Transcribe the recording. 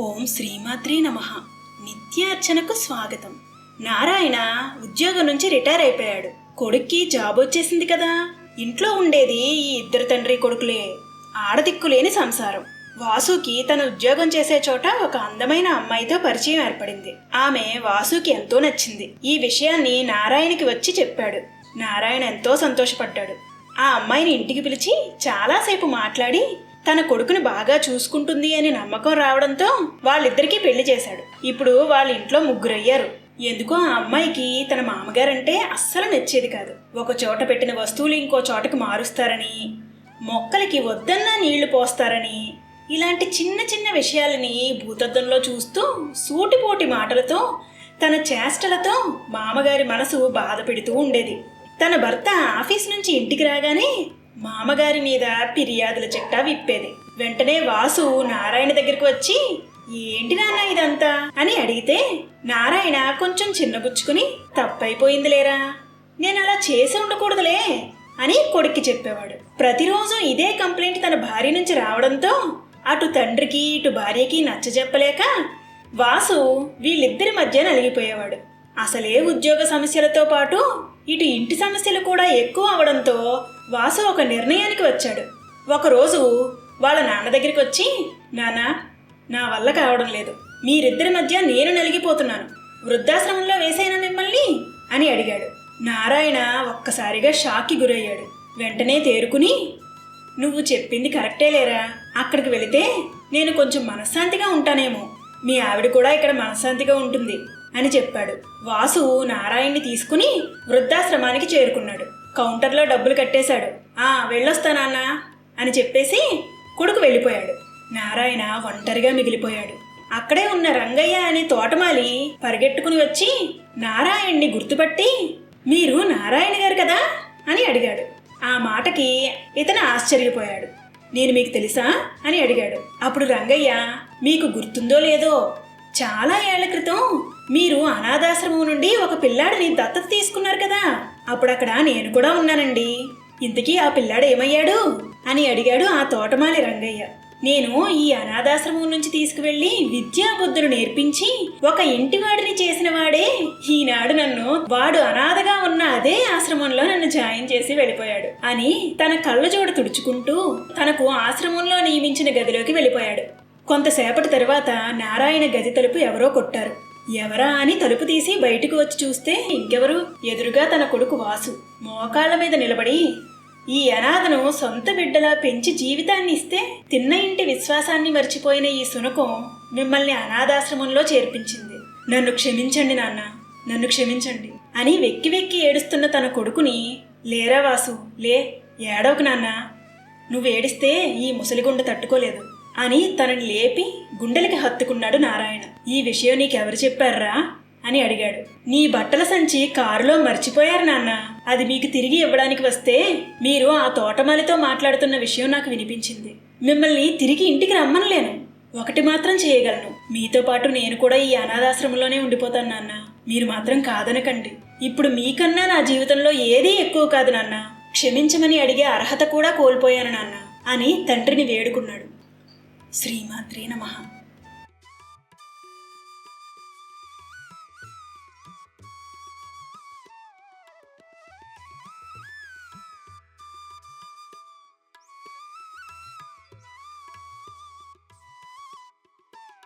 ఓం శ్రీమాత్రి నమ. నిత్యార్చనకు స్వాగతం. నారాయణ ఉద్యోగం నుంచి రిటైర్ అయిపోయాడు. కొడుక్కి జాబ్ వచ్చేసింది కదా. ఇంట్లో ఉండేది ఈ ఇద్దరు తండ్రి కొడుకులే. ఆడదిక్కులేని సంసారం. వాసుకి తన ఉద్యోగం చేసే చోట ఒక అందమైన అమ్మాయితో పరిచయం ఏర్పడింది. ఆమె వాసుకి ఎంతో నచ్చింది. ఈ విషయాన్ని నారాయణకి వచ్చి చెప్పాడు. నారాయణ ఎంతో సంతోషపడ్డాడు. ఆ అమ్మాయిని ఇంటికి పిలిచి చాలాసేపు మాట్లాడి తన కొడుకుని బాగా చూసుకుంటుంది అని నమ్మకం రావడంతో వాళ్ళిద్దరికీ పెళ్ళి చేశాడు. ఇప్పుడు వాళ్ళ ఇంట్లో ముగ్గురయ్యారు. ఎందుకో ఆ అమ్మాయికి తన మామగారంటే అస్సలు నచ్చేది కాదు. ఒక చోట పెట్టిన వస్తువులు ఇంకో చోటకి మారుస్తారని మొక్కలకి వద్దన్నా నీళ్ళు పోస్తారని ఇలాంటి చిన్న చిన్న విషయాలని భూతద్దంలో చూస్తూ సూటిపోటి మాటలతో తన చేష్టలతో మామగారి మనసు బాధ పెడుతూ ఉండేది. తన భర్త ఆఫీస్ నుంచి ఇంటికి రాగానే మామగారి మీద ఫిర్యాదుల చిట్టా విప్పేది. వెంటనే వాసు నారాయణ దగ్గరికి వచ్చి ఏంటి నాన్న ఇదంతా? అని అడిగితే నారాయణ కొంచెం చిన్నబుచ్చుకుని తప్పైపోయిందిలేరా. నేను అలా చేసి ఉండకూడదులే అని కొడుక్కి చెప్పేవాడు. ప్రతిరోజు ఇదే కంప్లైంట్ తన భార్య నుంచి రావడంతో అటు తండ్రికి ఇటు భార్యకి నచ్చజెప్పలేక వాసు వీళ్ళిద్దరి మధ్య నలిగిపోయేవాడు అసలే ఉద్యోగ సమస్యలతో పాటు ఇటు ఇంటి సమస్యలు కూడా ఎక్కువ అవడంతో వాసు ఒక నిర్ణయానికి వచ్చాడు. ఒకరోజు వాళ్ళ నాన్న దగ్గరికి వచ్చి నానా నా వల్ల కావడం లేదు. మీరిద్దరి మధ్య నేను నలిగిపోతున్నాను. వృద్ధాశ్రమంలో వేసేనా మిమ్మల్ని? అని అడిగాడు. నారాయణ ఒక్కసారిగా షాక్కి గురయ్యాడు. వెంటనే తేరుకుని నువ్వు చెప్పింది కరెక్టే లేరా? అక్కడికి వెళితే నేను కొంచెం మనశ్శాంతిగా ఉంటానేమో. మీ ఆవిడ కూడా ఇక్కడ మనశ్శాంతిగా ఉంటుంది. అని చెప్పాడు. వాసు నారాయణ్ణి తీసుకుని వృద్ధాశ్రమానికి చేరుకున్నాడు. కౌంటర్లో డబ్బులు కట్టేశాడు. ఆ వెళ్ళొస్తానన్నా అని చెప్పేసి కొడుకు వెళ్ళిపోయాడు. నారాయణ ఒంటరిగా మిగిలిపోయాడు. అక్కడే ఉన్న రంగయ్య అనే తోటమాలి పరిగెట్టుకుని వచ్చి నారాయణ్ణి గుర్తుపట్టి మీరు నారాయణ గారు కదా అని అడిగాడు. ఆ మాటకి ఇతను ఆశ్చర్యపోయాడు. నేను మీకు తెలుసా? అని అడిగాడు. అప్పుడు రంగయ్య మీకు గుర్తుందో లేదో చాలా ఏళ్ళ క్రితం మీరు అనాథాశ్రమం నుండి ఒక పిల్లాడిని దత్తత తీసుకున్నారు కదా. అప్పుడు అక్కడ నేను కూడా ఉన్నానండి. ఇంతకీ ఆ పిల్లాడు ఏమయ్యాడు? అని అడిగాడు ఆ తోటమాలి రంగయ్య. నేను ఈ అనాథాశ్రమం నుంచి తీసుకువెళ్ళి విద్యా బుద్ధులు నేర్పించి ఒక ఇంటివాడిని చేసిన వాడే. ఈనాడు నన్ను వాడు అనాథగా ఉన్న అదే ఆశ్రమంలో నన్ను జాయిన్ చేసి వెళ్ళిపోయాడు అని తన కళ్ళజోడు తుడుచుకుంటూ తనకు ఆశ్రమంలో నియమించిన గదిలోకి వెళ్ళిపోయాడు. కొంతసేపటి తర్వాత నారాయణ గది తలుపు ఎవరో కొట్టారు. ఎవరా అని తలుపు తీసి బయటకు వచ్చి చూస్తే ఇంకెవరు? ఎదురుగా తన కొడుకు వాసు. మోకాళ్ళ మీద నిలబడి ఈ అనాథను సొంత బిడ్డలా పెంచి జీవితాన్ని ఇస్తే తిన్న ఇంటి విశ్వాసాన్ని మర్చిపోయిన ఈ సునకం మిమ్మల్ని అనాథాశ్రమంలో చేర్పించింది. నన్ను క్షమించండి నాన్న నన్ను క్షమించండి అని వెక్కి వెక్కి ఏడుస్తున్న తన కొడుకుని లేరా వాసు లే ఏడవకు నాన్న. నువ్వు ఏడిస్తే ఈ ముసలిగుండ తట్టుకోలేదు. అని తనని లేపి గుండెలకి హత్తుకున్నాడు నారాయణ. ఈ విషయం నీకెవరు చెప్పారా? అని అడిగాడు. నీ బట్టల సంచి కారులో మర్చిపోయారు నాన్న. అది మీకు తిరిగి ఇవ్వడానికి వస్తే మీరు ఆ తోటమాలితో మాట్లాడుతున్న విషయం నాకు వినిపించింది. మిమ్మల్ని తిరిగి ఇంటికి రమ్మనలేను. ఒకటి మాత్రం చేయగలను. మీతో పాటు నేను కూడా ఈ అనాథాశ్రమంలోనే ఉండిపోతాను నాన్న. మీరు మాత్రం కాదనకండి. ఇప్పుడు మీకన్నా నా జీవితంలో ఏదీ ఎక్కువ కాదు నాన్న. క్షమించమని అడిగే అర్హత కూడా కోల్పోయాను నాన్న. అని తండ్రిని వేడుకున్నాడు. శ్రీమాత్రే నమః.